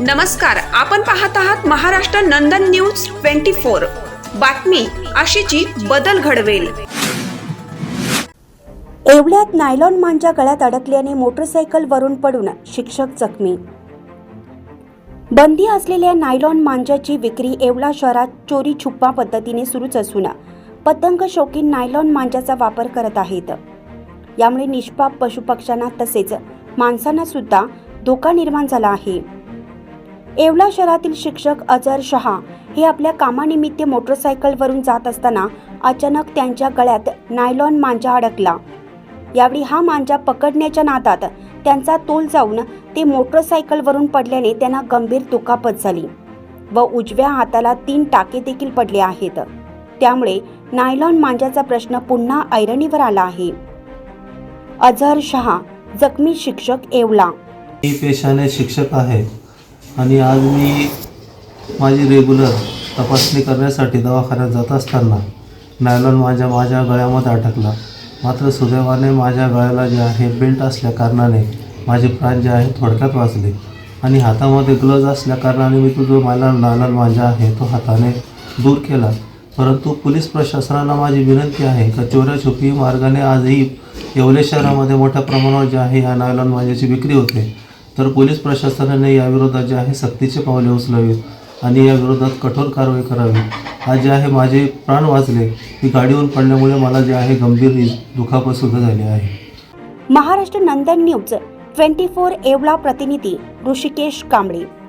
नमस्कार आपण पाहत आहात Maharashtra Nandan news twenty four. बातमी अशीची बदल घडवेल. एवढ्यात नायलॉन मांजा गळ्यात अडकल्याने मोटरसायकलवरून पडून शिक्षक जखमी. बंदी असलेल्या नायलॉन मांजाची विक्री एवढा शहरात चोरी छुप्पा पद्धतीने सुरूच असून पतंग शौकीन नायलॉन मांजाचा वापर करत आहेत. यामुळे निष्पाप पशुपक्ष्यांना तसेच माणसांना सुद्धा धोका निर्माण झाला आहे. येवला शहरातील शिक्षक अजहर शहा हे आपल्या कामानिमित्त मोटरसायकलवरून जात असताना अचानक त्यांच्या गळ्यात नायलॉन मांजा अडकला. यावेळी हा मांजा पकडण्याच्या नादात त्यांचा तोल जाऊन ते मोटरसायकलवरून पडल्याने त्यांना गंभीर दुखापत झाली व उजव्या हाताला तीन टाके देखील पडले आहेत. त्यामुळे नायलॉन मांजाचा प्रश्न पुन्हा ऐरणीवर आला आहे. अझहर शहा जखमी शिक्षक येवला. मी पेशाने शिक्षक आहे आणि आज मी माझी रेग्युलर तपासणी करण्यासाठी दवाखान्यात जात असताना नायलॉन माझ्या माझ्या गळ्यामध्ये अटकला. मात्र सुदैवाने माझ्या गळ्याला जे आहे बेल्ट असल्या कारणाने माझे प्राण जे आहे थोडक्यात वाचले. आणि हातामध्ये ग्लव्ज असल्या कारणाने मी तो जो मला नायलॉन माझा आहे तो हाताने दूर केला. परंतु पोलीस प्रशासनाला माझी विनंती आहे का चोऱ्याछुपी मार्गाने आजही येवले शहरामध्ये मोठ्या प्रमाणावर जे आहे या नायलॉन माझ्याची विक्री होते. तर पोलीस प्रशासनाने याविरोधात जे आहे सक्तीचे पावले उचलावीत आणि या विरोधात कठोर कारवाई करावी. आज जे आहे माझे प्राण वाचले की गाडीवरून पडल्यामुळे मला जे आहे गंभीर दुखापत सुद्धा झाली आहे. Maharashtra Nandan news twenty four एवला प्रतिनिधी ऋषिकेश कांबळे.